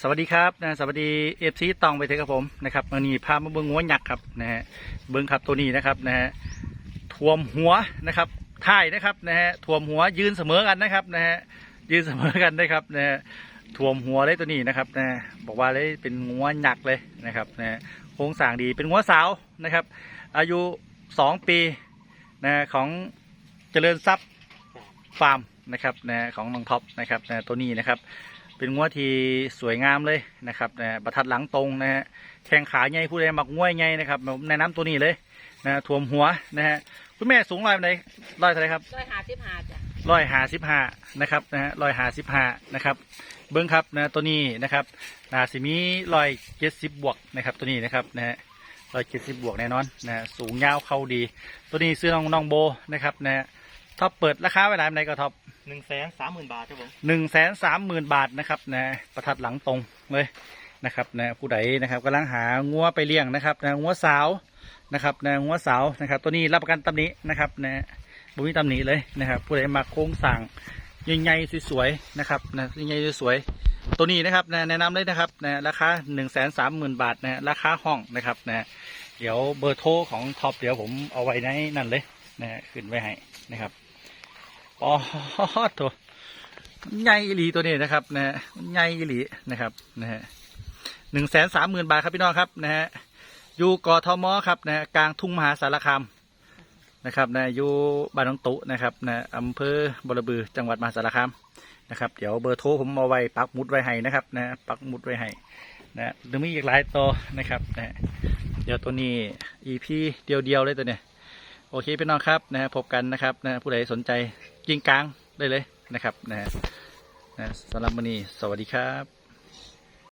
สวัสดีครับนะสวัสดีเอฟซีตองไปเถอะครับผมนะครับวันนี้พามาเบิ้งหัวหยักครับนะฮะเบิ้งครับตัวนี้นะครับนะฮะท่วมหัวนะครับท้ายนะครับนะฮะท่วมหัวยืนเสมอกันนะครับนะฮะยืนเสมอกันนะครับนะฮะท่วมหัวเลยตัวนี้นะครับนะบอกว่าเลยเป็นหัวหยักเลยนะครับนะฮะโครงสร้างดีเป็นหัวสาวนะครับ อายุสองปีนะของเจริญทรัพย์ฟาร์มนะครับนะของน้องท็อปนะครับนะตัวนี้นะครับ เป็นงัวที่สวยงามเลยนะครับนะประทัดหลังตรงนะฮะแข้งขาใหญ่ผู้ใดมักง่วยใหญ่นะครับผมแนะนำตัวนี้เลยนะท่วมหัวนะฮะคุณแม่สูงร้อยไหนร้อยเท่าไหรครับร้อยห้าสิบห้าจ้ะร้อยหาสิบห้านะครับนะฮะร้อยหาสิบห้านะครับ เบิ้งครับนะตัวนี้นะครับนาสิมีร้อยเจ็ดสิบบวกนะครับตัวนี้นะครับนะฮะร้อยเจ็ดสิบบวกแน่นอนนะฮะสูงยาวเข้าดี ตัวนี้ซื้อน้องน้องโบนะครับนะฮะท็อปเปิดราคาไว้ไหนไหนก็ท็อป หนึ่งแสนสามหมื่นบาทครับผมหนึ่งแสนสามหมื่นบาทนะครับนะประทัดหลังตรงเลยนะครับนะผู้ใดนะครับกำลังหางัวไปเลี้ยงนะครับนะงัวสาวนะครับนะงัวสาวนะครับ ตัวนี้รับประกันตำหนินะครับนะบุมีตำหนิเลยนะครับ ผู้ใดมาโค้งสั่งใหญ่ๆสวยๆนะครับนะใหญ่ๆสวยๆตัวนี้นะครับนะแนะนำเลยนะครับนะราคาหนึ่งแสนสามหมื่นบาทนะราคาห้องนะครับนะเดี๋ยวเบอร์โทรของท็อปเดี๋ยวผมเอาไว้ในนั่นเลยนะขึ้นไว้ให้นะครับ อ๋อโถใหญ่อีหลีตัวนี้นะครับนะฮะใหญ่อีหลีนะครับนะฮะหนึ่งแสนสามหมื่นบาทครับพี่น้องครับนะฮะอยู่กอทมครับนะฮะกลางทุ่งมหาสารคามนะครับนะอยู่บ้านน้องตุนะครับนะอำเภอบรบือจังหวัดมหาสารคามนะครับเดี๋ยวเบอร์โทรผมเอาไว้ปักมุดไว้ให้นะครับนะปักมุดไว้ให้นะหรือมีอีกหลายตัวนะครับนะเดี๋ยวตัวนี้ EP เดียวๆเลยตัวเนี้ยโอเคพี่น้องครับนะฮะพบกันนะครับนะผู้ใดสนใจ ยิงกลางได้เลยนะครับนะฮะนะสำหรับวันนี้สวัสดีครับ